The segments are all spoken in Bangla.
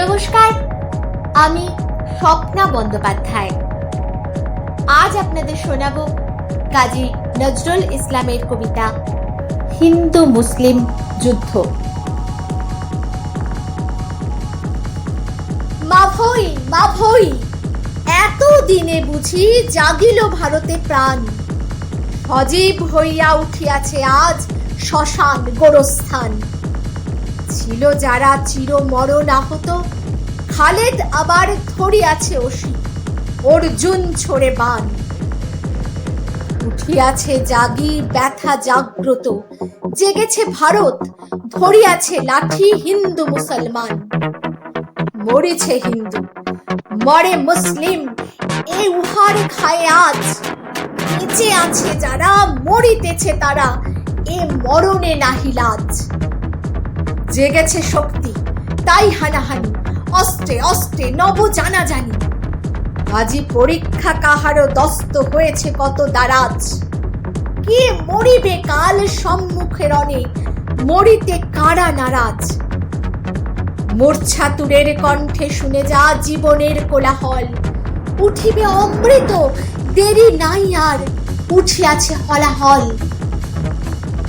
নমস্কার, আমি স্বপ্না বন্দ্যোপাধ্যায়। আজ আপনাদের শোনাব কাজী নজরুল ইসলামের কবিতা, হিন্দু মুসলিম যুদ্ধ। মাভই মাভই এত দিনে বুঝি জাগিল ভারতে প্রাণ। সজীব হইয়া উঠিয়াছে আজ শ্মশান গোরস্থান। ছিল যারা চির মরণ আহত। খালেদ আবার ধরিয়াছে অসি অর্জুন ছড়ে বান। উঠিয়াছে জাগি, ব্যথা জাগ্রত। জেগেছে ভারত, ধরিয়াছে লাঠি হিন্দু মুসলমান। মরিছে হিন্দু, মরে মুসলিম, এ উহার খায় আজ। বেঁচে আছে যারা, মরিতেছে তারা, এ মরণে নাহি লাজ। জেগেছে শক্তি। তাই হানাহানি। অস্ত্রে অস্ত্রে, নব জানা জানি আজি পরীক্ষা কাহারও দস্ত হয়েছে কত দারাজ। কে মরিবে কাল সম্মুখে রণে, মরিতে কারা নারাজ। মূর্ছাতুরের কণ্ঠে শুনে যা জীবনের কোলাহল। উঠিবে অমৃত, দেরি নাই আর, উঠিয়াছে হলাহল।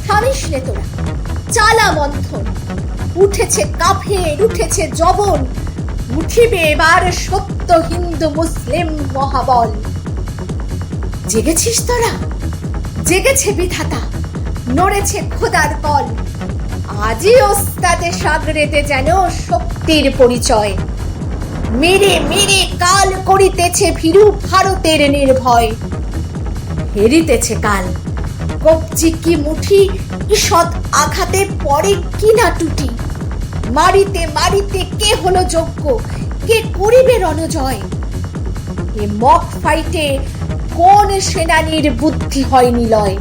থামিস নে তোরা, চালা মন্থন। উঠেছে কাফের, উঠেছে জবন। উঠিবে এবার সত্য হিন্দু মুসলিম মহাবল। জেগেছিস তোরা? জেগেছে বিধাতা, নড়েছে খোদার কল। আজই ওস্তাদে সাগরেতে যেন শক্তির পরিচয়। মেরে মেরে কাল করিতেছে ভীরু ভারতের নির্ভয়। হেরিতেছে কাল। কবজি কি মুঠি? ঈষৎ আঘাতে পরে কিনা টুটি? মারিতে মারিতে কে হলো যোগ্য? কে করিবে রণজয়? এ মক ফাইটে কোন সেনানীর বুদ্ধি হয় নিলয়?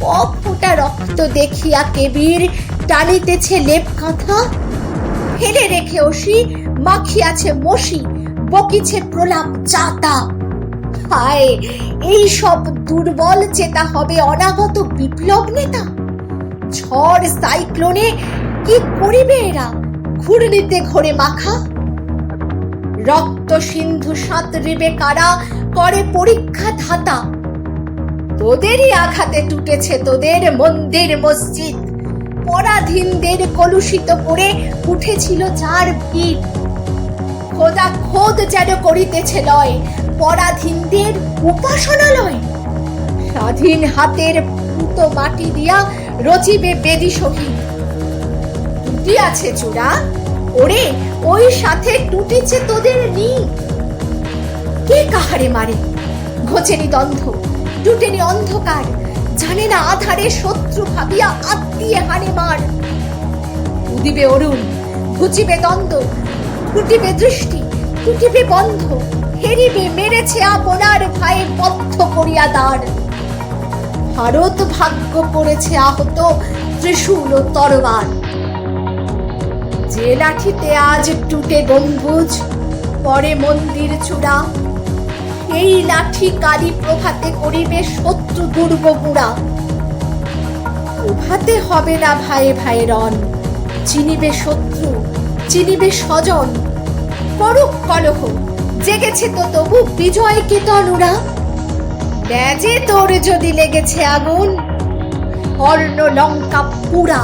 কপ ফোটা রক্ত দেখিয়া কেবির টানিতেছে লেপ কাঁথা? ফেলে রেখে ওসি, মাখিয়াছে মশি বকিছে প্রলাপ চাতা। হায়, এই সব দুর্বল চেতা হবে অনাগত বিপ্লব নেতা? ঝড় সাইক্লোনে কি করিবে এরা? ঘূর্ণিতে ঘোরে মাখা? রক্ত সিন্ধু সাঁতরিবে কারা? করে পরীক্ষা ধাতা। তোদেরই আঘাতে টুটেছে তোদের মন্দির মসজিদ। পরাধীনদের কলুষিত করে উঠেছিল যার ভিড়। খোদা খোদ যেন করিতেছে লয় পরাধীনদের উপাসনালয়। স্বাধীন হাতের পুতো মাটি দিয়া রচিবে বেদি শহীদ টুটি আছে চূড়া? ওরে, ওই সাথে টুটিছে তোদের নি কে কাহারে মারে? ঘোচেনি দ্বন্দ্ব, টুটেনি অন্ধকার। জানে না আধারে শত্রু ভাবিয়া আত্মীয় হানে মার। উদিবে অরুণ, ঘুচিবে দ্বন্দ্ব টুটিবে দৃষ্টি, টুটিবে বন্ধ। হেরিবে মেরেছে আপনার ভাই বদ্ধ করিয়া দাঁড় ভারত ভাগ্য পড়েছে আহত ত্রিশূল ও তরবার যে লাঠিতে আজ টুটে গম্বুজ, পরে মন্দির চূড়া। এই লাঠি কালী প্রভাতে করিবে শত্রু দুর্গ গুড়া। প্রভাতে হবে না ভাই ভাই রণ চিনিবে শত্রু, চিনিবে স্বজন। করুক কলহ, জেগেছে তো তবু বিজয় কেতনুরা ব্যাজে তোর যদি লেগেছে আগুন অর্ণ লঙ্কা পুরা